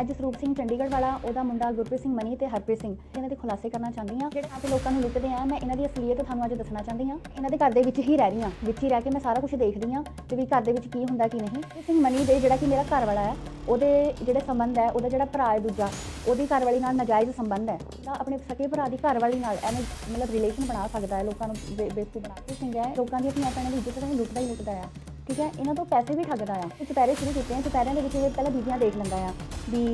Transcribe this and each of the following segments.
ਅੱਜ ਸਰੂਪ ਸਿੰਘ ਚੰਡੀਗੜ੍ਹ ਵਾਲਾ, ਉਹਦਾ ਮੁੰਡਾ ਗੁਰਪ੍ਰੀਤ ਸਿੰਘ ਮਨੀ ਤੇ ਹਰਪ੍ਰੀਤ ਸਿੰਘ। ਇਹਨਾਂ ਦੇ ਖੁਲਾਸੇ ਕਰਨਾ ਚਾਹੁੰਦੀ ਹਾਂ। ਜਿਹੜੇ ਆਪੇ ਲੋਕਾਂ ਨੂੰ ਲੁੱਟਦੇ ਆ, ਮੈਂ ਇਹਨਾਂ ਦੀ ਅਸਲੀਅਤ ਤੁਹਾਨੂੰ ਅੱਜ ਦੱਸਣਾ ਚਾਹੁੰਦੀ ਹਾਂ। ਇਹਨਾਂ ਦੇ ਘਰ ਦੇ ਵਿੱਚ ਹੀ ਰਹਿ ਰਹੀ ਹਾਂ, ਵਿੱਚ ਹੀ ਰਹਿ ਕੇ ਮੈਂ ਸਾਰਾ ਕੁਝ ਦੇਖਦੀ ਹਾਂ ਤੇ ਵੀ ਘਰ ਦੇ ਵਿੱਚ ਕੀ ਹੁੰਦਾ, ਕੀ ਨਹੀਂ। ਗੁਰਪ੍ਰੀਤ ਸਿੰਘ ਮਨੀ ਦੇ ਜਿਹੜਾ ਕਿ ਮੇਰਾ ਘਰ ਵਾਲਾ ਹੈ, ਉਹਦੇ ਜਿਹੜੇ ਸੰਬੰਧ ਹੈ, ਉਹਦਾ ਜਿਹੜਾ ਭਰਾ ਹੈ ਦੂਜਾ, ਉਹਦੀ ਘਰ ਵਾਲੀ ਨਾਲ ਨਾਜਾਇਜ਼ ਸੰਬੰਧ ਹੈ। ਤਾਂ ਆਪਣੇ ਸਕੇ ਭਰਾ ਦੀ ਘਰ ਵਾਲੀ ਨਾਲ ਐਵੇਂ ਮਤਲਬ ਰਿਲੇਸ਼ਨ ਬਣਾ ਸਕਦਾ ਹੈ, ਲੋਕਾਂ ਨੂੰ ਬੇਵਕੂਫ ਬਣਾ ਕੇ ਸਿੰਘ ਹੈ। ਲੋਕਾਂ ਦੀ ਆਪਣੀ ਆਪਣੀ ਦੀ ਇੱਜ਼ਤ ਤਾਂ ਇਹ ਲੁੱਟਦਾ ਹੀ ਲੁੱਟਦਾ ਆ। ਠੀਕ ਹੈ? ਇਹਨਾਂ ਤੋਂ ਪੈਸੇ ਵੀ ਠੱਗਦਾ ਆ। ਤੇ ਚੁਪਹਿਰੇ ਸ਼ੁਰੂ ਕੀਤੇ ਆ। ਚੁਪਹਿਰਿਆਂ ਦੇ ਵਿੱਚ ਇਹ ਪਹਿਲਾਂ ਬੀਬੀਆਂ ਦੇਖ ਲੈਂਦਾ ਆ ਵੀ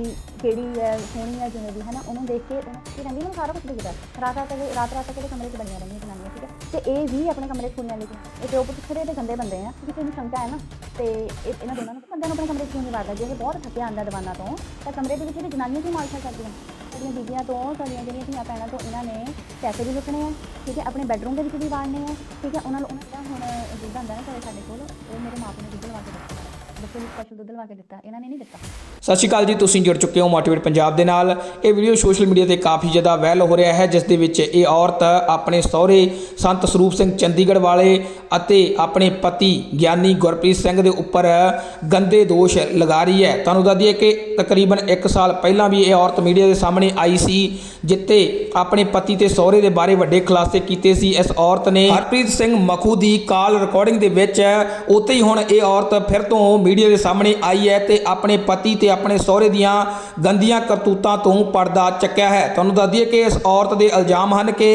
ਕਿਹੜੀ ਹੈ ਸੋਹਣੀ ਹੈ ਜਿਵੇਂ ਵੀ ਹੈ ਨਾ ਉਹਨੂੰ ਦੇਖ ਕੇ ਉਹਨੂੰ ਕੀ ਕਹਿੰਦੀ, ਮੈਨੂੰ ਸਾਰਾ ਕੁਝ ਦਿਖਦਾ। ਰਾਤ ਰਾਤ ਤੱਕ ਰਾਤ ਰਾਤ ਤੱਕ ਦੇ ਕਮਰੇ 'ਚ ਬਣੀਆਂ ਰਹਿੰਦੀਆਂ ਜਨਾਨੀਆਂ, ਠੀਕ ਹੈ? ਤੇ ਇਹ ਵੀ ਆਪਣੇ ਕਮਰੇ 'ਚ ਕੁੜੀਆਂ ਲੈ ਕੇ ਇਹ ਜੋ ਉਹ ਦੇ ਗੰਦੇ ਬੰਦੇ ਆ ਕਿਸੇ ਨੂੰ ਸ਼ੰਕਾ ਹੈ ਨਾ, ਤੇ ਇਹਨਾਂ ਦੋਨਾਂ ਨੂੰ, ਬੰਦਿਆਂ ਨੂੰ ਆਪਣੇ ਕਮਰੇ 'ਚ ਕਿਉਂ ਨਹੀਂ ਵਾਰਦਾ ਜੇ ਇਹ ਬਹੁਤ ਥੱਕਿਆ ਆਂਦਾ ਦੀਵਾਨਾਂ ਤੋਂ, ਤਾਂ ਕਮਰੇ ਦੇ ਵਿੱਚ ਇਹ ਜਨਾਨੀਆਂ ਕੀ ਮਾਲਸ਼ਾ ਕਰਦੀਆਂ? ਸਾਡੀਆਂ ਬੀਬੀਆਂ ਤੋਂ ਸਾਡੀਆਂ ਜਿਹੜੀਆਂ ਧੀਆਂ ਭੈਣਾਂ ਤੋਂ ਇਹਨਾਂ ਨੇ ਪੈਸੇ ਵੀ ਲੁੱਟਣੇ ਆ, ਠੀਕ ਹੈ, ਆਪਣੇ ਬੈਡਰੂਮ ਦੇ ਵਿੱਚ ਵੀ ਵਾੜਨੇ ਆ, ਠੀਕ ਹੈ, ਉਹਨਾਂ ਨੂੰ ਉਹਨਾਂ ਦਾ ਹੁਣ ਜਿੱਦਾਂ ਹੁੰਦਾ ਨਾ ਘਰੇ ਸਾਡੇ ਕੋਲ, ਉਹ ਮੇਰੇ ਮਾਪੇ ਨੇ ਦੁੱਧ ਲਵਾ ਕੇ ਦਿੱਤਾ। ਬੱਚੇ ਨੂੰ ਸਪੈਸ਼ਲ ਦੁੱਧ ਲਵਾ ਕੇ ਦਿੱਤਾ, ਇਹਨਾਂ ਨੇ ਨਹੀਂ ਦਿੱਤਾ। ਸਤਿ ਸ਼੍ਰੀ ਅਕਾਲ ਜੀ, ਤੁਸੀਂ ਜੁੜ ਚੁੱਕੇ ਹੋ ਮੋਟੀਵੇਟ ਪੰਜਾਬ ਦੇ ਨਾਲ। ਇਹ ਵੀਡੀਓ ਸੋਸ਼ਲ ਮੀਡੀਆ ਤੇ ਕਾਫੀ ਜ਼ਿਆਦਾ ਵਾਇਰਲ ਹੋ ਰਿਹਾ ਹੈ, ਜਿਸ ਦੇ ਵਿੱਚ ਇਹ ਔਰਤ ਆਪਣੇ ਸਹੁਰੇ ਸੰਤ ਸਰੂਪ ਸਿੰਘ ਚੰਡੀਗੜ੍ਹ ਵਾਲੇ ਅਤੇ ਆਪਣੇ ਪਤੀ ਗਿਆਨੀ ਗੁਰਪ੍ਰੀਤ ਸਿੰਘ ਦੇ ਉੱਪਰ ਗੰਦੇ ਦੋਸ਼ ਲਗਾ ਰਹੀ ਹੈ। ਤੁਹਾਨੂੰ ਦੱਸ ਦਈਏ ਕਿ ਤਕਰੀਬਨ 1 ਸਾਲ ਪਹਿਲਾਂ ਵੀ ਇਹ ਔਰਤ ਮੀਡੀਆ ਦੇ ਸਾਹਮਣੇ ਆਈ ਸੀ ਜਿੱਤੇ ਆਪਣੇ ਪਤੀ ਤੇ ਸਹੁਰੇ ਦੇ ਬਾਰੇ ਵੱਡੇ ਖੁਲਾਸੇ ਕੀਤੇ ਸੀ। ਇਸ ਔਰਤ ਨੇ ਹਰਪ੍ਰੀਤ ਸਿੰਘ ਮਖੂ ਦੀ ਕਾਲ ਰਿਕਾਰਡਿੰਗ ਦੇ ਵਿੱਚ ਉੱਤੇ ਹੀ ਹੁਣ ਇਹ ਔਰਤ ਫਿਰ ਤੋਂ ਵੀਡੀਓ ਦੇ ਸਾਹਮਣੇ ਆਈ ਹੈ ਤੇ ਆਪਣੇ ਪਤੀ ਤੇ ਆਪਣੇ ਸਹੁਰੇ ਦੀਆਂ ਗੰਦੀਆਂ ਕਰਤੂਤਾਂ ਤੋਂ ਪਰਦਾ ਚੱਕਿਆ ਹੈ। ਤੁਹਾਨੂੰ ਦੱਸ ਦਈਏ ਕਿ ਇਸ ਔਰਤ ਦੇ ਇਲਜ਼ਾਮ ਹਨ ਕਿ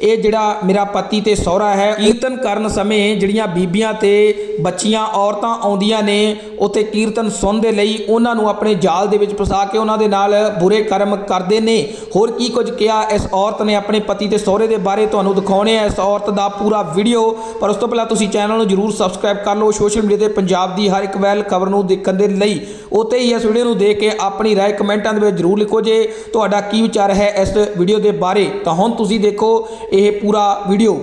ਇਹ ਜਿਹੜਾ ਮੇਰਾ ਪਤੀ ਤੇ ਸਹੁਰਾ ਹੈ, ਕੀਰਤਨ ਕਰਨ ਸਮੇਂ ਜਿਹੜੀਆਂ ਬੀਬੀਆਂ ਤੇ ਬੱਚੀਆਂ ਔਰਤਾਂ ਆਉਂਦੀਆਂ ਨੇ, ਉੱਥੇ ਕੀਰਤਨ ਸੁਣਨ ਦੇ ਲਈ ਉਹਨਾਂ ਨੂੰ ਆਪਣੇ ਜਾਲ ਦੇ ਵਿੱਚ ਫਸਾ ਕੇ ਉਹਨਾਂ ਦੇ ਨਾਲ ਬੁਰੇ ਕਰਮ ਕਰਦੇ ਨੇ। ਹੋਰ ਕੀ ਕੁਝ ਕਿਹਾ ਇਸ ਔਰਤ ਨੇ ਆਪਣੇ ਪਤੀ ਤੇ ਸਹੁਰੇ ਦੇ ਬਾਰੇ ਤੁਹਾਨੂੰ ਦਿਖਾਉਣੇ ਆ। ਇਸ ਔਰਤ ਦਾ ਪੂਰਾ ਵੀਡੀਓ, ਪਰ ਉਸ ਤੋਂ ਪਹਿਲਾਂ ਤੁਸੀਂ ਚੈਨਲ ਨੂੰ ਜਰੂਰ ਸਬਸਕ੍ਰਾਈਬ ਕਰ ਲਓ। ਸੋਸ਼ਲ ਮੀਡੀਆ ਤੇ ਪੰਜਾਬ ਦੀ ਹਰ ਇੱਕ ਵੈਲ ਖਬਰ ਨੂੰ ਦੇਖਣ ਦੇ ਲਈ ਉੱਤੇ ਹੀ ਇਸ ਵੀਡੀਓ ਨੂੰ ਦੇਖ ਕੇ ਆਪਣੀ ਰਾਏ ਕਮੈਂਟਾਂ ਦੇ ਵਿੱਚ ਜਰੂਰ ਲਿਖੋ ਜੇ ਤੁਹਾਡਾ ਕੀ ਵਿਚਾਰ ਹੈ ਇਸ ਵੀਡੀਓ ਦੇ ਬਾਰੇ, ਤਾਂ ਹੁਣ ਤੁਸੀਂ ਦੇਖੋ ਇਹ ਪੂਰਾ ਵੀਡੀਓ।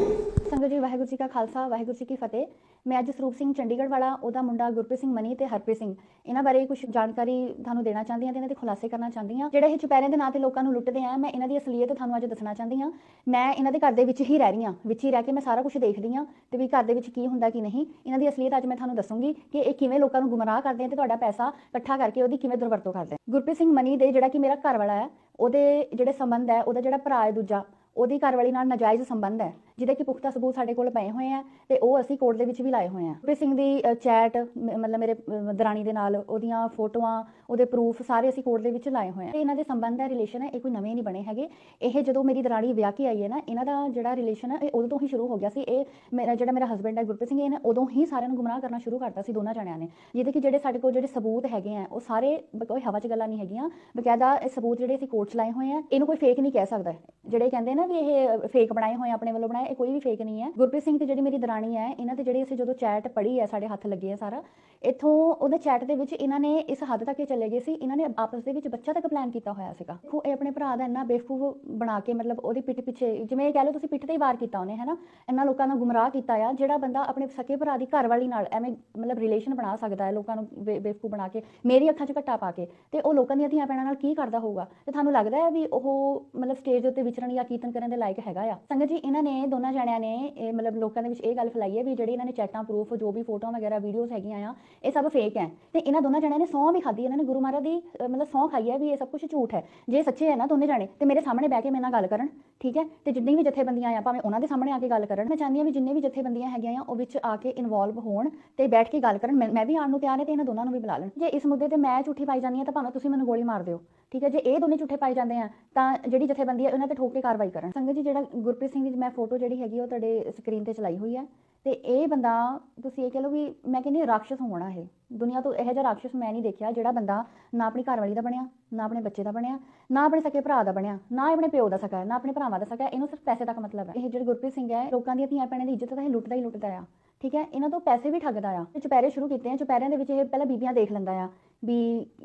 ਸੰਗਤ ਜੀ, ਵਾਹਿਗੁਰੂ ਜੀ ਕਾ ਖਾਲਸਾ, ਵਾਹਿਗੁਰੂ ਜੀ ਕੀ ਫਤਿਹ। ਮੈਂ ਅੱਜ ਸਰੂਪ ਸਿੰਘ ਚੰਡੀਗੜ੍ਹ ਵਾਲਾ, ਉਹਦਾ ਮੁੰਡਾ ਗੁਰਪ੍ਰੀਤ ਸਿੰਘ ਮਨੀ ਤੇ ਹਰਪ੍ਰੀਤ ਸਿੰਘ। ਇਹਨਾਂ ਬਾਰੇ ਕੁਝ ਜਾਣਕਾਰੀ ਤੁਹਾਨੂੰ ਦੇਣਾ ਚਾਹੁੰਦੀ ਹਾਂ ਤੇ ਇਹਨਾਂ ਦੇ ਖੁਲਾਸੇ ਕਰਨਾ ਚਾਹੁੰਦੀ ਹਾਂ। ਜਿਹੜੇ ਇਹ ਚੁਪਹਿਰੇ ਦੇ ਨਾਂ ਤੇ ਲੋਕਾਂ ਨੂੰ ਲੁੱਟਦੇ ਆ, ਮੈਂ ਇਹਨਾਂ ਦੀ ਅਸਲੀਅਤ ਤੁਹਾਨੂੰ ਅੱਜ ਦੱਸਣਾ ਚਾਹੁੰਦੀ ਹਾਂ। ਮੈਂ ਇਹਨਾਂ ਦੇ ਘਰ ਦੇ ਵਿੱਚ ਹੀ ਰਹਿ ਰਹੀ ਹਾਂ, ਵਿੱਚ ਹੀ ਰਹਿ ਕੇ ਮੈਂ ਸਾਰਾ ਕੁਝ ਦੇਖਦੀ ਹਾਂ ਤੇ ਵੀ ਘਰ ਦੇ ਵਿੱਚ ਕੀ ਹੁੰਦਾ ਕੀ ਨਹੀਂ। ਇਹਨਾਂ ਦੀ ਅਸਲੀਅਤ ਅੱਜ ਮੈਂ ਤੁਹਾਨੂੰ ਦੱਸੂੰਗੀ ਕਿ ਇਹ ਕਿਵੇਂ ਲੋਕਾਂ ਨੂੰ ਗੁੰਮਰਾਹ ਕਰਦੇ ਆ ਤੇ ਤੁਹਾਡਾ ਪੈਸਾ ਇਕੱਠਾ ਕਰਕੇ ਉਹਦੀ ਕਿਵੇਂ ਦੁਰਵਰਤੋਂ ਕਰਦੇ ਆ। ਗੁਰਪ੍ਰੀਤ ਸਿੰਘ ਮਨੀ ਦੇ ਜਿਹੜਾ ਕਿ ਮੇਰਾ ਘਰ ਵਾਲਾ ਹੈ, ਉਹਦੇ ਜਿਹੜੇ ਸੰਬੰਧ ਹੈ, ਉਹਦਾ ਜਿਹੜਾ ਭਰਾ ਹੈ ਦੂਜਾ ਉਹਦੀ ਘਰਵਾਲੀ ਨਾਲ ਨਾਜਾਇਜ਼ ਸੰਬੰਧ ਹੈ, ਜਿਹਦੇ ਕਿ ਪੁਖਤਾ ਸਬੂਤ ਸਾਡੇ ਕੋਲ ਪਏ ਹੋਏ ਆ ਤੇ ਉਹ ਅਸੀਂ ਕੋਰਟ ਦੇ ਵਿੱਚ ਵੀ ਲਾਏ ਹੋਏ ਆ। ਗੁਰਪ੍ਰੀਤ ਸਿੰਘ ਦੀ ਚੈਟ ਮਤਲਬ ਮੇਰੇ ਦਰਾਣੀ ਦੇ ਨਾਲ ਉਹਦੀਆਂ ਫੋਟੋਆਂ, ਉਹਦੇ ਪ੍ਰੂਫ ਸਾਰੇ ਅਸੀਂ ਕੋਰਟ ਦੇ ਵਿੱਚ ਲਾਏ ਹੋਏ ਆ। ਇਹਨਾਂ ਦੇ ਸੰਬੰਧ ਦਾ ਰਿਲੇਸ਼ਨ ਹੈ ਇਹ ਕੋਈ ਨਵੇਂ ਨਹੀਂ ਬਣੇ ਹੈਗੇ। ਇਹ ਜਦੋਂ ਮੇਰੀ ਦਰਾਣੀ ਵਿਆਹ ਕੇ ਆਈ ਹੈ ਨਾ, ਇਹਨਾਂ ਦਾ ਜਿਹੜਾ ਰਿਲੇਸ਼ਨ ਹੈ, ਇਹ ਉਦੋਂ ਤੋਂ ਹੀ ਸ਼ੁਰੂ ਹੋ ਗਿਆ ਸੀ। ਇਹ ਮੇਰਾ, ਜਿਹੜਾ ਮੇਰਾ ਹਸਬੰਡ ਹੈ ਗੁਰਪ੍ਰੀਤ ਸਿੰਘ ਇਹਨੇ ਉਦੋਂ ਹੀ ਸਾਰਿਆਂ ਨੂੰ ਗੁੰਮਰਾਹ ਕਰਨਾ ਸ਼ੁਰੂ ਕਰਤਾ ਸੀ ਦੋਨਾਂ ਜਣਿਆਂ ਨੇ। ਜਿਹਦੇ ਕਿ ਜਿਹੜੇ ਸਾਡੇ ਕੋਲ ਜਿਹੜੇ ਸਬੂਤ ਹੈਗੇ ਆ, ਉਹ ਸਾਰੇ ਕੋਈ ਹਵਾ 'ਚ ਗੱਲਾਂ ਨਹੀਂ ਹੈਗੀਆਂ। ਬਕਾਇਦਾ ਇਹ ਸਬੂਤ ਜਿਹੜੇ ਅਸੀਂ ਕੋਰਟ 'ਚ ਲਾਏ ਹੋਏ ਆ, ਇਹਨੂੰ ਕੋਈ ਫੇਕ ਨਹੀਂ ਕਹਿ ਸਕਦਾ। ਜਿਹੜੇ ਕਹਿੰਦੇ ਨਾ ਵੀ ਇਹ ਫੇਕ ਬਣਾਏ ਹੋਏ ਆਪਣੇ ਵੱਲੋਂ ਬਣਾਏ, ਇਹ ਕੋਈ ਵੀ ਫੇਕ ਨਹੀਂ ਹੈ। ਗੁਰਪ੍ਰੀਤ ਸਿੰਘ ਤੇ ਜਿਹੜੀ ਮੇਰੀ ਦਰਾਣੀ ਹੈ, ਇਹਨਾਂ ਤੇ ਜਿਹੜੀ ਅਸੀਂ ਜਦੋਂ ਚੈਟ ਪੜੀ ਹੈ, ਸਾਡੇ ਹੱਥ ਲੱਗੇ ਆ ਸਾਰਾ, ਇੱਥੋਂ ਉਹਦੇ ਚੈਟ ਦੇ ਵਿੱਚ ਇਹਨਾਂ ਨੇ ਇਸ ਹੱਦ ਤੱਕ ਇਹ ਚਲੇ ਗਏ ਸੀ, ਇਹਨਾਂ ਨੇ ਆਪਸ ਦੇ ਵਿੱਚ ਬੱਚਾ ਤੱਕ ਪਲਾਨ ਕੀਤਾ ਹੋਇਆ ਸੀਗਾ। ਦੇਖੋ, ਇਹ ਆਪਣੇ ਭਰਾ ਦਾ ਇੰਨਾ ਬੇਵਕੂਫ ਬਣਾ ਕੇ, ਮਤਲਬ ਉਹਦੀ ਪਿੱਠ ਪਿੱਛੇ, ਜਿਵੇਂ ਇਹ ਕਹਿ ਲਓ ਤੁਸੀਂ ਪਿੱਠ ਤੇ ਹੀ ਵਾਰ ਕੀਤਾ ਉਹਨੇ, ਹੈਨਾ? ਇੰਨਾ ਲੋਕਾਂ ਨੂੰ ਗੁੰਮਰਾਹ ਕੀਤਾ ਆ, ਜਿਹੜਾ ਬੰਦਾ ਆਪਣੇ ਸਕੇ ਭਰਾ ਦੀ ਘਰਵਾਲੀ ਨਾਲ ਐਵੇਂ, ਮਤਲਬ ਰਿਲੇਸ਼ਨ ਬਣਾ ਸਕਦਾ ਹੈ, ਲੋਕਾਂ ਨੂੰ ਬੇ- ਬੇਵਕੂਫ ਬਣਾ ਕੇ, ਮੇਰੀ ਅੱਖਾਂ 'ਚ ਘੱਟਾ ਪਾ ਕੇ, ਤੇ ਉਹ ਲੋਕਾਂ ਦੀਆਂ ਧੀਆਂ ਭੈਣਾਂ ਨਾਲ ਕੀ ਕਰਦਾ ਹੋਊਗਾ? ਤੇ ਤੁਹਾਨੂੰ ਲੱਗਦਾ ਹੈ ਵੀ ਉਹ, ਮਤਲਬ ਸਟੇਜ ਦੇ ਉੱਤੇ ਵਿਚਰਨ ਜਾਂ ਕੀਰਤਨ ਕਰਨ ਦੇ ਲਾਇਕ ਹੈਗਾ ਆ। ਸੰਗਤ ਜੀ, ਇਹਨਾਂ ਨੇ, ਦੋਨਾਂ ਜਣਿਆਂ ਨੇ, ਇਹ ਮਤਲਬ ਲੋਕਾਂ ਦੇ ਵਿੱਚ ਇਹ ਗੱਲ ਫੈਲਾਈ ਹੈ ਵੀ ਜਿਹੜੀ ਇਹਨਾਂ ਨੇ ਚੈਟਾਂ, ਪ੍ਰੂਫ, ਜੋ ਵੀ ਫੋਟੋਆਂ ਵਗੈਰਾ ਵੀਡੀਓਜ਼ ਹੈਗੀਆਂ ਆ, ਇਹ ਸਭ ਫੇਕ ਹੈ। ਤੇ ਇਹਨਾਂ ਦੋਨਾਂ ਜਣਿਆਂ ਨੇ ਸਹੁੰ ਵੀ ਖਾਧੀ, ਇਹਨਾਂ ਨੇ ਗੁਰੂ ਮਹਾਰਾਜ ਦੀ ਮਤਲਬ ਸਹੁੰ ਖਾਈ ਹੈ ਵੀ ਇਹ ਸਭ ਕੁਝ ਝੂਠ ਹੈ। ਜੇ ਸੱਚੇ ਹੈ ਨਾ ਦੋਨੇ ਜਾਣੇ, ਤੇ ਮੇਰੇ ਸਾਹਮਣੇ ਬਹਿ ਕੇ ਮੇਰੇ ਨਾਲ ਗੱਲ ਕਰਨ, ਠੀਕ ਹੈ? ਤੇ ਜਿੰਨੀ ਵੀ ਜਥੇਬੰਦੀਆਂ ਆ, ਭਾਵੇਂ ਉਹਨਾਂ ਦੇ ਸਾਹਮਣੇ ਆ ਕੇ ਗੱਲ ਕਰਨ, ਮੈਂ ਚਾਹੁੰਦੀ ਹਾਂ ਵੀ ਜਿੰਨੇ ਵੀ ਜਥੇਬੰਦੀਆਂ ਹੈਗੀਆਂ ਆ, ਉਹ ਵਿੱਚ ਆ ਕੇ ਇਨਵੋਲਵ ਹੋਣ ਤੇ ਬੈਠ ਕੇ ਗੱਲ ਕਰਨ। ਮੈਂ ਵੀ ਆਉਣ ਨੂੰ ਤਿਆਰ ਹਾਂ ਤੇ ਇਹਨਾਂ ਦੋਨਾਂ ਨੂੰ ਵੀ ਬੁਲਾ ਲੈਣ। ਜੇ ਇਸ ਮੁੱਦੇ ਤੇ ਮੈਂ ਝੂਠੀ ਪਾਈ ਜਾਂਦੀ ਹਾਂ ਤਾਂ ਭਾਵੇਂ ਤੁਸੀਂ ਮੈਨੂੰ ਗੋਲੀ ਮਾਰ ਦਿਓ। ਠੀਕ ਹੈ, ਜੇ ਇਹ ਦੋਨੇ ਝੂਠੇ ਪਾਏ ਜਾਂਦੇ ਆ, ਤਾਂ ਜਿਹੜੀ ਜਥੇਬੰਦੀ ਹੈ ਉਹਨਾਂ ਤੇ ਠੋਕ ਕੇ ਕਾਰਵਾਈ ਕਰਨ। ਸੰਗਤ ਜੀ, ਜਿਹੜਾ ਗੁਰਪ੍ਰੀਤ ਸਿੰਘ ਦੀ ਮੈਂ ਫੋਟੋ ਜਿਹੜੀ ਹੈਗੀ ਉਹ ਤੁਹਾਡੇ ਸਕਰੀਨ ਤੇ ਚਲਾਈ ਹੋਈ ਹੈ ਤੇ ਇਹ ਬੰਦਾ, ਤੁਸੀਂ ਇਹ ਕਹ ਲਓ ਵੀ ਮੈਂ ਕਹਿੰਦੀ ਹਾਂ ਰਾਖਸ਼ ਹੋਣਾ ਇਹ। ਦੁਨੀਆ ਤੋਂ ਇਹੋ ਜਿਹਾ ਰਾਖਸ਼ ਮੈਂ ਨਹੀਂ ਦੇਖਿਆ, ਜਿਹੜਾ ਬੰਦਾ ਨਾ ਆਪਣੀ ਘਰਵਾਲੀ ਦਾ ਬਣਿਆ, ਨਾ ਆਪਣੇ ਬੱਚੇ ਦਾ ਬਣਿਆ, ਨਾ ਆਪਣੇ ਸਕੇ ਭਰਾ ਦਾ ਬਣਿਆ, ਨਾ ਆਪਣੇ ਪਿਓ ਦਾ ਸਕਾ ਨਾ ਆਪਣੇ ਭਰਾਵਾਂ ਦਾ ਸਕਾ ਇਹਨੂੰ ਸਿਰਫ ਪੈਸੇ ਤੱਕ ਮਤਲਬ ਹੈ। ਇਹ ਜਿਹੜੇ ਗੁਰਪ੍ਰੀਤ ਸਿੰਘ ਹੈ, ਲੋਕਾਂ ਦੀਆਂ ਧੀਆਂ ਭੈਣਾਂ ਦੀ ਇੱਜ਼ਤ ਤਾਂ ਇਹ ਲੁੱਟਦਾ ਹੀ ਲੁੱਟਦਾ ਆ। ਠੀਕ ਹੈ? ਇਹਨਾਂ ਤੋਂ ਪੈਸੇ ਵੀ ਠੱਗਦਾ ਆ। ਤੇ ਸ਼ੁਰੂ ਕੀਤੇ ਆ। ਚੁਪਹਿਰਿਆਂ ਦੇ ਵਿੱਚ ਇਹ ਪਹਿਲਾਂ ਬੀਬੀਆਂ ਦੇਖ ਲੈਂਦਾ ਆ ਵੀ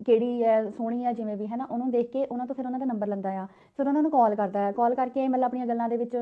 ਕਿਹੜੀ ਹੈ, ਸੋਹਣੀ ਹੈ, ਜਿਵੇਂ ਵੀ, ਹੈ ਨਾ? ਉਹਨੂੰ ਦੇਖ ਕੇ ਉਹਨਾਂ ਤੋਂ ਫਿਰ ਉਹਨਾਂ ਦਾ ਨੰਬਰ ਲੈਂਦਾ ਆ। ਫਿਰ ਉਹਨਾਂ ਨੂੰ ਕਾਲ ਕਰਦਾ ਹੈ ਕਾਲ ਕਰਕੇ ਮਤਲਬ ਆਪਣੀਆਂ ਗੱਲਾਂ ਦੇ ਵਿੱਚ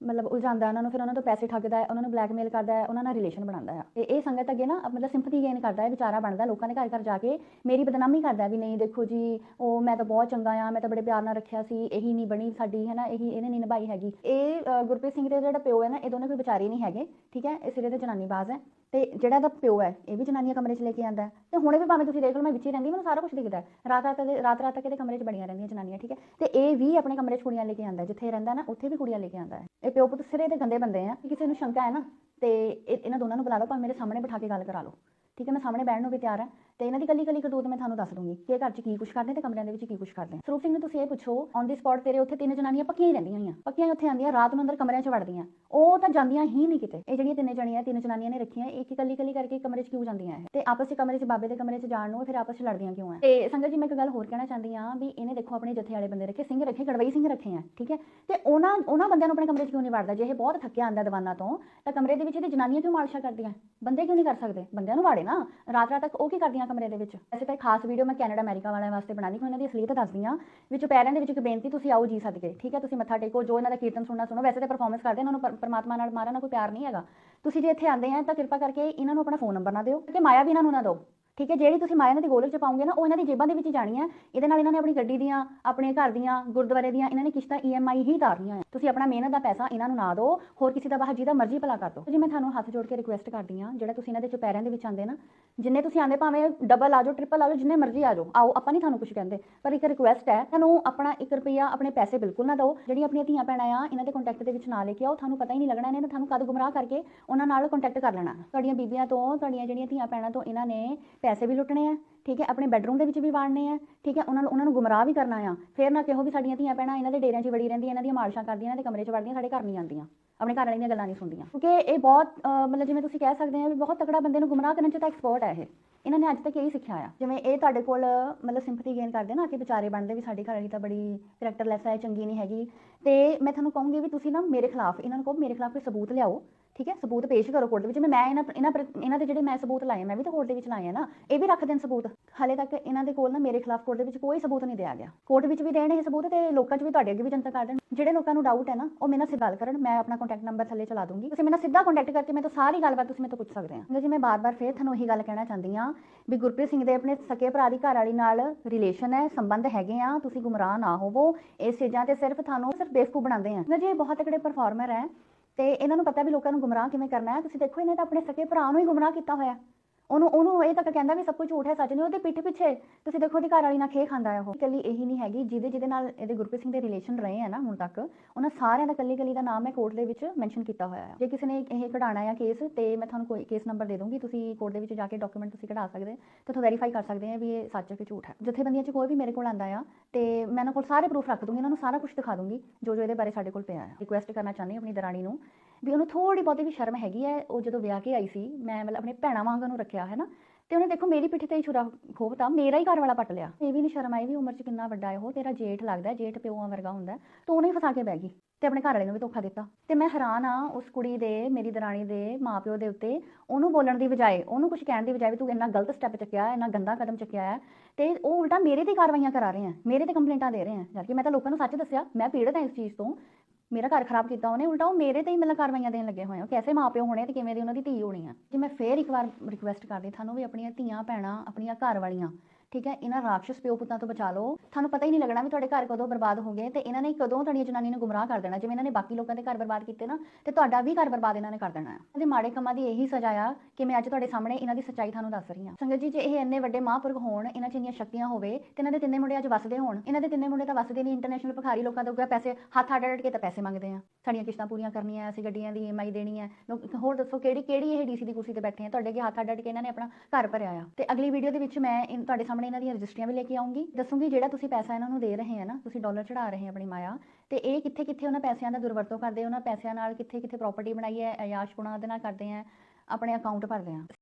ਮਤਲਬ ਉਲਝਾਉਂਦਾ ਉਹਨਾਂ ਨੂੰ ਫਿਰ ਉਹਨਾਂ ਤੋਂ ਪੈਸੇ ਠੱਗਦਾ ਹੈ, ਉਹਨਾਂ ਨੂੰ ਬਲੈਕਮੇਲ ਕਰਦਾ ਹੈ, ਉਹਨਾਂ ਨਾਲ ਰਿਲੇਸ਼ਨ ਬਣਾਉਂਦਾ ਹੈ। ਤੇ ਇਹ ਸੰਗਤ ਅੱਗੇ ਨਾ ਮਤਲਬ ਸਿੰਪਥੀ ਗੇਨ ਕਰਦਾ ਹੈ, ਵਿਚਾਰਾ ਬਣਦਾ, ਲੋਕਾਂ ਦੇ ਘਰ ਘਰ ਜਾ ਕੇ ਮੇਰੀ ਬਦਨਾਮੀ ਕਰਦਾ ਵੀ ਨਹੀਂ ਦੇਖੋ ਜੀ, ਉਹ ਮੈਂ ਤਾਂ ਬਹੁਤ ਚੰਗਾ ਆ ਮੈਂ ਤਾਂ ਬੜੇ ਪਿਆਰ ਨਾਲ ਰੱਖਿਆ ਸੀ, ਇਹੀ ਨਹੀਂ ਬਣੀ ਸਾਡੀ ਹੈ ਨਾ ਇਹੀ ਇਹਨੇ ਨਹੀਂ ਨਿਭਾਈ ਹੈਗੀ। ਇਹ ਗੁਰਪ੍ਰੀਤ ਸਿੰਘ ਦੇ ਜਿਹੜਾ ਪਿਓ ਹੈ ਨਾ, ਇਹ ਦੋਨੇ ਕੋਈ ਵਿਚਾਰੇ ਨਹੀਂ ਹੈਗੇ, ਠੀਕ ਹੈ, ਇਹ ਸਿਰੇ ਤੇ ਜਨਾਨੀ ਬਾਜ਼ ਹੈ। ਤੇ ਜਿਹੜਾ ਇਹਦਾ ਪਿਓ ਹੈ, ਇਹ ਵੀ ਜਨਾਨੀਆਂ ਕਮਰੇ 'ਚ ਲੈ ਕੇ ਆਂਦਾ ਤੇ ਹੁਣੇ ਵੀ ਭਾਵੇਂ ਤੁਸੀਂ ਦੇਖ ਲਓ, ਮੈਂ ਵਿੱਚ ਹੀ ਰਹਿੰਦੀ ਮੈਨੂੰ ਸਾਰਾ ਕੁਝ ਦਿਖਦਾ ਰਾਤ ਰਾਤ ਦੇ ਰਾਤ ਰਾਤ ਤੱਕ ਇਹਦੇ ਕਮਰੇ 'ਚ ਬੜੀਆਂ ਰਹਿੰਦੀਆਂ ਜਨਾਨੀਆਂ, ਠੀਕ ਹੈ। ਤੇ ਇਹ ਵੀ ਆਪਣੇ ਕਮਰੇ 'ਚ ਕੁੜੀਆਂ ਲੈ ਕੇ ਆਂਦਾ ਜਿੱਥੇ ਰਹਿੰਦਾ ਨਾ, ਉੱਥੇ ਵੀ ਕੁੜੀਆਂ ਲੈ ਕੇ ਆਂਦਾ ਹੈ। ਇਹ ਪਿਓ ਪੁੱਤ ਸਿਰੇ ਦੇ ਗੰਦੇ ਬੰਦੇ ਆ ਕਿਸੇ ਨੂੰ ਸ਼ੰਕਾ ਹੈ ਨਾ, ਤੇ ਇਹਨਾਂ ਦੋਨਾਂ ਨੂੰ ਬੁਲਾ ਲਓ, ਭਾਵੇਂ ਮੇਰੇ ਸਾਹਮਣੇ ਬਿਠਾ ਕੇ ਗੱਲ ਕਰਾ ਲਓ। ਠੀਕ ਹੈ, ਮੈਂ ਸਾਹਮਣੇ ਬਹਿਣ ਨੂੰ ਵੀ ਤਿਆਰ ਹਾਂ। ਤੇ ਇਹਨਾਂ ਦੀ ਕੱਲੀ ਕੱਲੀ ਕਰਤੂਤ ਮੈਂ ਤੁਹਾਨੂੰ ਦੱਸ ਦੂੰਗੀ ਕਿ ਇਹ ਘਰ 'ਚ ਕੀ ਕੁਝ ਕਰਦੇ ਤੇ ਕਮਰਿਆਂ ਦੇ ਵਿੱਚ ਕੀ ਕੁਝ ਕਰਦੇ। ਸਰੂਪ ਸਿੰਘ ਨੂੰ ਤੁਸੀਂ ਇਹ ਪੁੱਛੋ ਔਨ ਦੀ ਸਪੌਟ ਤੇਰੇ ਉੱਥੇ ਤਿੰਨ ਜਨਾਨੀਆਂ ਪੱਕੀਆਂ ਹੀ ਰਹਿੰਦੀਆਂ ਹੋਈਆਂ। ਪੱਕੀਆਂ ਉੱਥੇ ਆਉਂਦੀਆਂ, ਰਾਤ ਨੂੰ ਅੰਦਰ ਕਮਰਿਆਂ 'ਚ ਵੜਦੀਆਂ। ਉਹ ਤਾਂ ਜਾਂਦੀਆਂ ਹੀ ਨਹੀਂ ਕਿਤੇ। ਇਹ ਜਿਹੜੀਆਂ ਤਿੰਨੇ ਜਣੀਆਂ, ਤਿੰਨ ਜਨਾਨੀਆਂ ਨੇ ਰੱਖੀਆਂ ਇੱਕ ਕੱਲੀ ਕੱਲੀ ਕਰਕੇ ਕਮਰੇ 'ਚ ਕਿਉਂ ਜਾਂਦੀਆਂ ਇਹ? ਤੇ ਆਪਸ 'ਚ ਕਮਰੇ 'ਚ ਬਾਬੇ ਦੇ ਕਮਰੇ 'ਚ ਜਾਣ ਨੂੰ, ਫਿਰ ਆਪਸ 'ਚ ਲੜਦੀਆਂ ਕਿਉਂ ਆ ਤੇ ਸੰਗਤ ਜੀ, ਮੈਂ ਇੱਕ ਗੱਲ ਹੋਰ ਕਹਿਣਾ ਚਾਹੁੰਦੀ ਆ ਵੀ ਇਹਨੇ ਦੇਖੋ ਆਪਣੇ ਜਥੇ ਵਾਲੇ ਬੰਦੇ ਰੱਖੇ, ਸਿੰਘ ਰੱਖੇ, ਕੜਵਈ ਸਿੰਘ ਰੱਖੇ ਆ ਠੀਕ ਹੈ ਤੇ ਉਹਨਾਂ ਉਹਨਾਂ ਬੰਦਿਆਂ ਨੂੰ ਆਪਣੇ ਕਮਰੇ 'ਚ ਕਿਉਂ ਨਹੀਂ ਵੜਦਾ? ਜੇ ਇਹ ਬਹੁਤ ਥੱਕਿਆ ਆਂਦਾ ਦੀਵਾਨਾਂ ਤੋਂ, ਤਾਂ ਕਮਰੇ ਦੇ ਵਿੱਚ ਇਹਦੀ ਜਨਾਨੀਆਂ ਕਿਉਂ ਮਾਲਸ਼ਾ ਕਰਦੀਆਂ? ਬੰਦੇ ਕਿਉਂ ਨਹੀਂ ਕਰ ਸਕਦੇ? ਬੰਦਿਆਂ ਨੂੰ ਵਾੜੇ ਨਾ। ਰਾਤ ਰਾਤ ਤੱਕ ਉਹ ਕੀ ਕਰਦੀਆਂ? ਕਮਰੇ ਦੇ ਵਿੱਚ। ਵੈਸੇ ਤਾਂ ਇਹ ਖਾਸ ਵੀਡੀਓ ਮੈਂ ਕੈਨੇਡਾ ਅਮਰੀਕਾ ਵਾਲਿਆਂ ਵਾਸਤੇ ਬਣਾਣੀ ਕੋਈ ਇਹਨਾਂ ਦੀ ਅਸਲੀਅਤ ਦੱਸਦੀ ਆ ਵਿੱਚ ਪੈਰਾਂ ਦੇ ਵਿੱਚ ਇੱਕ ਬੇਨਤੀ, ਤੁਸੀਂ ਆਓ ਜੀ ਸਦਕੇ, ਠੀਕ ਹੈ? ਤੁਸੀਂ ਮੱਥਾ ਟੇਕੋ, ਜੋ ਇਹਨਾਂ ਦਾ ਕੀਰਤਨ ਸੁਣਨਾ ਸੁਣੋ। ਵੈਸੇ ਤਾਂ ਪਰਫਾਰਮੈਂਸ ਕਰਦੇ ਇਹਨਾਂ ਨੂੰ ਪਰਮਾਤਮਾ ਨਾਲ ਮਾਰਾ ਨਾ ਕੋਈ ਪਿਆਰ ਨਹੀਂ ਹੈਗਾ। ਤੁਸੀਂ ਜੇ ਇੱਥੇ ਆਂਦੇ ਆ, ਤਾਂ ਕਿਰਪਾ ਕਰਕੇ ਇਹਨਾਂ ਨੂੰ ਆਪਣਾ ਫੋਨ ਨੰਬਰ ਨਾ ਦਿਓ ਕਿ ਮਾਇਆ ਵੀ ਇਹਨਾਂ ਨੂੰ ਨਾ ਦਿਓ, ਠੀਕ ਹੈ? ਜਿਹੜੀ ਤੁਸੀਂ ਮਾਇਆ ਇਹਨਾਂ ਦੀ ਗੋਲਕ ਚ ਪਾਉਂਗੇ ਨਾ, ਉਹ ਇਹਨਾਂ ਦੀ ਜੇਬਾਂ ਦੇ ਵਿੱਚ ਜਾਣੀ ਹੈ। ਇਹਦੇ ਨਾਲ ਇਹਨਾਂ ਨੇ ਆਪਣੀ ਗੱਡੀ ਦੀਆਂ, ਆਪਣੇ ਘਰ ਦੀਆਂ, ਗੁਰਦੁਆਰੇ ਦੀਆਂ, ਇਹਨਾਂ ਨੇ ਕਿਸ਼ਤਾਂ EMI ਹੀ ਉਤਾਰਨੀਆਂ ਆ। ਤੁਸੀਂ ਆਪਣਾ ਮਿਹਨਤ ਦਾ ਪੈਸਾ ਇਹਨਾਂ ਨੂੰ ਨਾ ਦਿਓ, ਹੋਰ ਕਿਸੇ ਦਾ ਬਾਹਰ ਜਿਹਦਾ ਮਰਜ਼ੀ ਭਲਾ ਕਰ ਦਿਓ। ਜੀ, ਮੈਂ ਤੁਹਾਨੂੰ ਹੱਥ ਜੋੜ ਕੇ ਰਿਕੁਐਸਟ ਕਰਦੀ ਆ ਜਿਹੜਾ ਤੁਸੀਂ ਇਹਨਾਂ ਦੇ ਚੁਪਹਿਰਿਆਂ ਦੇ ਵਿੱਚ ਆਂਦੇ ਨਾ ਜਿੰਨੇ ਤੁਸੀਂ ਆਂਦੇ ਭਾਵੇਂ ਡਬਲ ਆ ਜਾਓ ਟ੍ਰਿਪਲ ਆ ਜਾਓ, ਜਿੰਨੇ ਮਰਜ਼ੀ ਆ ਜਾਓ, ਆਓ, ਆਪਾਂ ਨਹੀਂ ਤੁਹਾਨੂੰ ਕੁਝ ਕਹਿੰਦੇ। ਪਰ ਇੱਕ ਰਿਕੁਐਸਟ ਹੈ, ਤੁਹਾਨੂੰ ਆਪਣਾ 1 ਰੁਪਿਆ ਆਪਣੇ ਪੈਸੇ ਬਿਲਕੁਲ ਨਾ ਦਿਓ। ਜਿਹੜੀਆਂ ਆਪਣੀਆਂ ਧੀਆਂ ਭੈਣਾਂ ਆ, ਇਹਨਾਂ ਦੇ ਕੰਟੈਕਟ ਦੇ ਵਿੱਚ ਨਾ ਲੈ ਕੇ ਆਓ। ਤੁਹਾਨੂੰ ਪਤਾ ਹੀ ਨਹੀਂ ਲੱਗਣਾ ਇਹਨਾਂ ਨੇ ਤੁਹਾਨੂੰ ਕਦ ਗੁੰਮਰਾਹ ਕਰਕੇ ਉਹਨਾਂ ਨਾਲ ਕੰਟੈਕਟ ਕਰ ਲੈਣਾ। ਤੁਹਾਡੀਆਂ ਬੀਬੀਆਂ ਤੋਂ, ਤੁਹਾਡੀਆਂ ਜਿਹੜੀਆਂ ਧੀਆਂ ਭੈਣਾਂ ਤੋਂ ਇਹਨਾਂ ਨੇ ਪੈਸੇ ਵੀ ਲੁੱਟਣੇ ਆ, ਠੀਕ ਹੈ? ਆਪਣੇ ਬੈਡਰੂਮ ਦੇ ਵਿੱਚ ਵੀ ਵਾੜਨੇ ਆ, ਠੀਕ ਹੈ? ਉਹਨਾਂ ਨੂੰ ਉਹਨਾਂ ਨੂੰ ਗੁੰਮਰਾਹ ਵੀ ਕਰਨਾ ਆ। ਫਿਰ ਨਾ ਕਿਹੋ ਵੀ ਸਾਡੀਆਂ ਧੀਆਂ ਭੈਣਾਂ ਇਹਨਾਂ ਦੇ ਡੇਰਿਆਂ 'ਚ ਵੜੀ ਰਹਿੰਦੀਆਂ, ਇਹਨਾਂ ਦੀਆਂ ਮਾਲਸ਼ਾਂ ਕਰਦੀਆਂ, ਇਹਨਾਂ ਦੇ ਕਮਰੇ 'ਚ ਵੜਦੀਆਂ, ਸਾਡੇ ਘਰ ਨਹੀਂ ਆਉਂਦੀਆਂ। ਆਪਣੇ ਘਰ ਵਾਲਿਆਂ ਦੀਆਂ ਗੱਲਾਂ ਨਹੀਂ ਸੁਣਦੀਆਂ। ਕਿਉਂਕਿ ਇਹ ਬਹੁਤ ਮਤਲਬ ਜਿਵੇਂ ਤੁਸੀਂ ਕਹਿ ਸਕਦੇ ਆ ਵੀ ਬਹੁਤ ਤਕੜਾ ਬੰਦੇ ਨੂੰ ਗੁੰਮਰਾਹ ਕਰਨ 'ਚ ਤਾਂ ਐਕਸਪਰਟ ਹੈ ਇਹ। ਇਹਨਾਂ ਨੇ ਅੱਜ ਤੱਕ ਇਹੀ ਸਿੱਖਿਆ ਆ। ਜਿਵੇਂ ਇਹ ਤੁਹਾਡੇ ਕੋਲ, ਮਤਲਬ ਸਿੰਪਥੀ ਗੇਨ ਕਰਦੇ ਨਾ, ਕਿ ਵਿਚਾਰੇ ਬਣਦੇ ਵੀ ਸਾਡੀ ਘਰ ਵਾਲੀ ਤਾਂ ਬੜੀ ਕਰੈਕਟਰਲੈਸ ਹੈ ਚੰਗੀ ਨਹੀਂ ਹੈਗੀ। ਤੇ ਮੈਂ ਤੁਹਾਨੂੰ ਕਹੂੰਗੀ ਵੀ ਤੁਸੀਂ ਨਾ ਮੇਰੇ ਖਿਲਾਫ ਇਹਨਾਂ ਨੂੰ ਕਹੋ ਮੇਰੇ ਖਿਲਾਫ ਕੋਈ ਸਬੂਤ ਲਿਆਓ ਠੀਕ ਹੈ? ਸਬੂਤ ਪੇਸ਼ ਕਰੋ ਕੋਰਟ ਦੇ ਵਿੱਚ ਜਿਵੇਂ ਮੈਂ ਇਹਨਾਂ ਇਹਨਾਂ ਪਰ- ਇਹਨਾਂ ਦੇ ਜਿਹੜੇ ਮੈਂ ਸਬੂਤ ਲਾਏ ਆ, ਮੈਂ ਵੀ ਤਾਂ ਕੋਰਟ ਦੇ ਵਿੱਚ ਲਾਏ ਆ ਨਾ ਇਹ ਵੀ ਰੱਖ ਦੇਣ ਸਬੂਤ। ਹਾਲੇ ਤੱਕ ਇਹਨਾਂ ਦੇ ਕੋਲ ਨਾ ਮੇਰੇ ਖਿਲਾਫ ਕੋਰਟ ਦੇ ਵਿੱਚ ਕੋਈ ਸਬੂਤ ਨਹੀਂ ਦਿਆ ਗਿਆ। ਕੋਰਟ ਵਿੱਚ ਵੀ ਦੇਣ ਇਹ ਸਬੂਤ ਤੇ ਲੋਕਾਂ 'ਚ ਵੀ ਤੁਹਾਡੇ ਅੱਗੇ ਵੀ ਜਨਤਾ ਕਰ ਦੇਣ। ਜਿਹੜੇ ਲੋਕਾਂ ਨੂੰ ਡਾਊਟ ਹੈ ਨਾ ਉਹ ਮੇਰੇ ਨਾਲ ਸਿੱਧਾ ਗੱਲ ਕਰਨ ਮੈਂ ਆਪਣਾ ਕੰਟੈਕਟ ਨੰਬਰ ਥੱਲੇ ਚਲਾ ਦੂੰਗੀ। ਤੁਸੀਂ ਮੇਰੇ ਨਾਲ ਸਿੱਧਾ ਕੰਟੈਕਟ ਕਰਕੇ ਮੇਰੇ ਤੋਂ ਸਾਰੀ ਗੱਲਬਾਤ ਤੁਸੀਂ ਮੇਰੇ ਤੋਂ ਪੁੱਛ ਸਕਦੇ ਆ। ਜੀ ਮੈਂ ਬਾਰ-ਬਾਰ ਫੇਰ ਤੁਹਾਨੂੰ ਇਹੀ ਗੱਲ ਕਹਿਣਾ ਚਾਹੁੰਦੀ ਆ ਵੀ ਗੁਰਪ੍ਰੀਤ ਸਿੰਘ ਦੇ ਆਪਣੇ ਸਕੇ ਭਰਾ ਦੀ ਘਰ ਵਾਲੀ ਨਾਲ ਰਿਲੇਸ਼ਨ ਹੈ ਸੰਬੰਧ ਹੈਗੇ ਆ ਤੁਸੀਂ ਗੁੰਮਰਾਹ ਨਾ ਹੋਵੋ ਇਸ ਚੀਜ਼ਾਂ ਤੇ ਸਿਰਫ ਤੁਹਾਨੂੰ ਸਿਰਫ ਬੇਵਕੂਫ ਬਣਾਉਂਦੇ ਆ। ਜੀ ਇਹ ਬਹੁਤ ਤਕੜੇ ਪਰਫਾਰਮਰ ਹੈ ਤੇ ਇਹਨਾਂ ਨੂੰ ਪਤਾ ਵੀ ਲੋਕਾਂ ਨੂੰ ਗੁੰਮਰਾਹ ਕਿਵੇਂ ਕਰਨਾ ਹੈ। ਤੁਸੀਂ ਦੇਖੋ, ਇਹਨੇ ਤਾਂ ਆਪਣੇ ਸਕੇ ਭਰਾ ਨੂੰ ਹੀ ਗੁੰਮਰਾਹ ਕੀਤਾ ਹੋਇਆ। ਉਹਨੂੰ ਉਹਨੂੰ ਇਹ ਤੱਕ ਕਹਿੰਦਾ ਵੀ ਸਭ ਕੁਝ ਝੂਠ ਹੈ, ਸੱਚ ਨਹੀਂ, ਉਹਦੇ ਪਿੱਠ ਪਿੱਛੇ ਤੁਸੀਂ ਦੇਖੋ ਉਹਦੀ ਘਰ ਵਾਲੀ ਨਾਲ ਖੇ ਖਾਂਦਾ ਹੈ ਉਹ। ਇਕੱਲੀ ਇਹੀ ਨਹੀਂ ਹੈਗੀ, ਜਿਹਦੇ ਜਿਹਦੇ ਨਾਲ ਇਹਦੇ ਗੁਰਪ੍ਰੀਤ ਸਿੰਘ ਦੇ ਰਿਲੇਸ਼ਨ ਰਹੇ ਆ ਨਾ ਹੁਣ ਤੱਕ, ਉਹਨਾਂ ਸਾਰਿਆਂ ਦਾ ਕੱਲੀ ਕੱਲੀ ਦਾ ਨਾਮ ਮੈਂ ਕੋਰਟ ਦੇ ਵਿੱਚ ਮੈਂਸ਼ਨ ਕੀਤਾ ਹੋਇਆ ਹੈ ਜੇ ਕਿਸੇ ਨੇ ਇਹ ਕਢਾਣਾ ਆ ਕੇਸ ਤੇ ਮੈਂ ਤੁਹਾਨੂੰ ਕੋਈ ਕੇਸ ਨੰਬਰ ਦੇ ਦੂੰਗੀ ਤੁਸੀਂ ਕੋਰਟ ਦੇ ਵਿੱਚ ਜਾ ਕੇ ਡਾਕੂਮੈਂਟ ਤੁਸੀਂ ਕਢਾ ਸਕਦੇ ਤੇ ਤੁਹਾਨੂੰ ਵੈਰੀਫਾਈ ਕਰ ਸਕਦੇ ਆ ਵੀ ਇਹ ਸੱਚ ਹੈ ਕਿ ਝੂਠ ਹੈ। ਜਥੇਬੰਦੀਆਂ 'ਚ ਕੋਈ ਵੀ ਮੇਰੇ ਕੋਲ ਆਂਦਾ ਆ, ਤੇ ਮੈਂ ਇਹਨਾਂ ਕੋਲ ਸਾਰੇ ਪ੍ਰੂਫ ਰੱਖ ਦੂੰਗੀ ਇਹਨਾਂ ਨੂੰ ਸਾਰਾ ਕੁਝ ਦਿਖਾ ਦੂੰਗੀ ਜੋ ਜੋ ਇਹਦੇ ਬਾਰੇ ਸਾਡੇ ਕੋਲ ਪਿਆ ਹੈ ਰਿਕੁਐਸਟ ਕਰਨਾ ਚਾਹੁੰਦੀ ਆਪਣੀ ਦਰਾਣੀ ਨੂੰ ਵੀ ਉਹਨੂੰ ਥੋੜੀ ਬਹੁਤੀ ਵੀ ਸ਼ਰਮ ਹੈਗੀ ਹੈ, ਉਹ ਜਦੋਂ ਵਿਆਹ ਕੇ ਆਈ ਸੀ, ਮੈਂ ਮਤਲਬ ਆਪਣੇ ਭੈਣਾਂ ਵਾਂਗ ਉਹਨੂੰ ਰੱਖਿਆ, ਹੈ ਨਾ? ਤੇ ਉਹਨੇ ਦੇਖੋ ਮੇਰੀ ਪਿੱਠ ਤੇ ਹੀ ਛੁਰਾ ਖੋਬਤਾ ਮੇਰਾ ਹੀ ਘਰ ਵਾਲਾ ਪੱਟ ਲਿਆ। ਇਹ ਵੀ ਨਹੀਂ ਸ਼ਰਮ ਆਈ ਵੀ ਉਮਰ 'ਚ ਕਿੰਨਾ ਵੱਡਾ ਹੈ ਉਹ, ਤੇਰਾ ਜੇਠ ਲੱਗਦਾ ਜੇਠ ਪਿਓਾਂ ਵਰਗਾ ਹੁੰਦਾ ਤੂੰ ਉਹਨੇ ਫਸਾ ਕੇ ਬਹਿ ਗਈ ਤੇ ਆਪਣੇ ਘਰ ਵਾਲੇ ਨੂੰ ਵੀ ਧੋਖਾ ਦਿੱਤਾ। ਤੇ ਮੈਂ ਹੈਰਾਨ ਆ ਉਸ ਕੁੜੀ ਦੇ, ਮੇਰੀ ਦਰਾਣੀ ਦੇ ਮਾਪਿਓ ਦੇ ਉੱਤੇ ਉਹਨੂੰ ਬੋਲਣ ਦੀ ਬਜਾਏ, ਉਹਨੂੰ ਕੁਝ ਕਹਿਣ ਦੀ ਬਜਾਏ ਵੀ ਤੂੰ ਇੰਨਾ ਗਲਤ ਸਟੈਪ ਚੱਕਿਆ ਇੰਨਾ ਗੰਦਾ ਕਦਮ ਚੱਕਿਆ ਹੈ ਤੇ ਉਹ ਉਲਟਾ ਮੇਰੇ ਤੇ ਕਾਰਵਾਈਆਂ ਕਰਾ ਰਹੇ ਆ ਮੇਰੇ ਤੇ ਕੰਪਲੇਂਟਾਂ ਦੇ ਰਹੇ ਆ ਜਦਕਿ ਮੈਂ ਤਾਂ ਲੋਕਾਂ ਨੂੰ ਸੱਚ ਦੱਸਿਆ, ਮੈਂ ਪੀੜਤ ਹਾਂ ਇਸ ਚੀਜ਼ ਤੋਂ ਮੇਰਾ ਘਰ ਖਰਾਬ ਕੀਤਾ ਉਹਨੇ, ਉਲਟਾ ਉਹ ਮੇਰੇ ਤੇ ਹੀ ਮਤਲਬ ਕਾਰਵਾਈਆਂ ਦੇਣ ਲੱਗੇ ਹੋਏ ਆ। ਕੈਸੇ ਮਾਪਿਓ ਹੋਣੇ ਤੇ ਕਿਵੇਂ ਦੀ ਉਹਨਾਂ ਦੀ ਧੀ ਹੋਣੀ ਆ। ਜੀ ਮੈਂ ਫੇਰ ਇੱਕ ਵਾਰ ਰਿਕੁਐਸਟ ਕਰਦੀ, ਤੁਹਾਨੂੰ ਵੀ ਆਪਣੀਆਂ ਧੀਆਂ, ਭੈਣਾਂ, ਆਪਣੀਆਂ ਘਰ ਵਾਲੀਆਂ ਠੀਕ ਹੈ, ਇਹਨਾਂ ਰਾਖਸ਼ ਪਿਓ ਪੁੱਤਾਂ ਤੋਂ ਬਚਾ ਲਓ। ਤੁਹਾਨੂੰ ਪਤਾ ਹੀ ਨਹੀਂ ਲੱਗਣਾ ਵੀ ਤੁਹਾਡੇ ਘਰ ਕਦੋਂ ਬਰਬਾਦ ਹੋ ਗਏ ਤੇ ਇਹਨਾਂ ਨੇ ਕਦੋਂ ਤੁਹਾਡੀਆਂ ਜਨਾਨੀ ਨੂੰ ਗੁੰਮਰਾਹ ਕਰ ਦੇਣਾ। ਜਿਵੇਂ ਇਹਨਾਂ ਨੇ ਬਾਕੀ ਲੋਕਾਂ ਦੇ ਘਰ ਬਰਬਾਦ ਕੀਤੇ ਨਾ, ਤੇ ਤੁਹਾਡਾ ਵੀ ਘਰ ਬਰਬਾਦ ਇਹਨਾਂ ਨੇ ਕਰ ਦੇਣਾ ਹੈ। ਇਹਦੇ ਮਾੜੇ ਕੰਮਾਂ ਦੀ ਇਹੀ ਸਜ਼ਾ ਆ ਕਿ ਮੈਂ ਅੱਜ ਤੁਹਾਡੇ ਸਾਹਮਣੇ ਇਹਨਾਂ ਦੀ ਸੱਚਾਈ ਤੁਹਾਨੂੰ ਦੱਸ ਰਹੀ ਹਾਂ। ਸੰਗਤ ਜੀ, ਜੇ ਇਹ ਇੰਨੇ ਵੱਡੇ ਮਹਾਂਪੁਰਖ ਹੋਣ, ਇਹਨਾਂ 'ਚ ਇੰਨੀਆਂ ਸ਼ਕਤੀਆਂ ਹੋਵੇ ਤੇ ਇਹਨਾਂ ਦੇ ਤਿੰਨੇ ਮੁੰਡੇ ਅੱਜ ਵਸਦੇ ਹੋਣ, ਇਹਨਾਂ ਦੇ ਤਿੰਨੇ ਮੁੰਡੇ ਤਾਂ ਵਸਦੇ ਨਹੀਂ ਇੰਟਰਨੈਸ਼ਨਲ ਭਖਾਰੀ ਲੋਕਾਂ ਤੋਂ ਅੱਗੇ ਪੈਸੇ, ਹੱਥ ਅੱਡ ਅੱਡ ਕੇ ਤਾਂ ਪੈਸੇ ਮੰਗਦੇ ਆ। ਸਾਡੀਆਂ ਕਿਸ਼ਤਾਂ ਪੂਰੀਆਂ ਕਰਨੀਆਂ, ਅਸੀਂ ਗੱਡੀਆਂ ਦੀ EMI ਦੇਣੀ ਹੈ। ਲੋਕ ਹੋਰ ਦੱਸੋ ਕਿਹੜੀ ਕਿਹੜੀ ਇਹ ਡੀਸੀ ਦੀ ਕੁਰਸੀ ਤੇ ਬੈਠੇ ਆ? ਤੁਹਾਡੇ ਅੱਗੇ ਹੱਥ ਅੱਡ ਅੱਡ ਕੇ ਇਹਨਾਂ ਨੇ ਆਪਣਾ ਘਰ ਭਰਿਆ ਆ। ਤੇ ਅਗਲੀ ਵੀਡੀਓ ਦੇ ਵਿੱਚ ਮੈਂ ਤੁਹਾਡੇ ਸਾਹਮਣੇ ਇਹਨਾਂ ਦੀਆਂ ਰਜਿਸਟਰੀਆਂ ਵੀ ਲੈ ਕੇ ਆਉਂਗੀ। ਦੱਸੂਗੀ ਜਿਹੜਾ ਤੁਸੀਂ ਪੈਸਾ ਇਹਨਾਂ ਨੂੰ ਦੇ ਰਹੇ ਆ ਨਾ, ਤੁਸੀਂ ਡਾਲਰ ਚੜਾ ਰਹੇ ਆ ਆਪਣੀ ਮਾਇਆ। ਤੇ ਇਹ ਕਿੱਥੇ ਕਿੱਥੇ ਉਹਨਾਂ ਪੈਸਿਆਂ ਦਾ ਦੁਰਵਰਤੋਂ ਕਰਦੇ ਆ, ਉਹਨਾਂ ਪੈਸਿਆਂ ਨਾਲ ਕਿੱਥੇ ਕਿੱਥੇ ਪ੍ਰਾਪਰਟੀ ਬਣਾਈ ਹੈ ਅਯਾਸ਼ਪੁਣਾ ਉਹਦੇ ਨਾਲ ਕਰਦੇ ਆ, ਆਪਣੇ ਅਕਾਊਂਟ ਭਰਦੇ ਆ।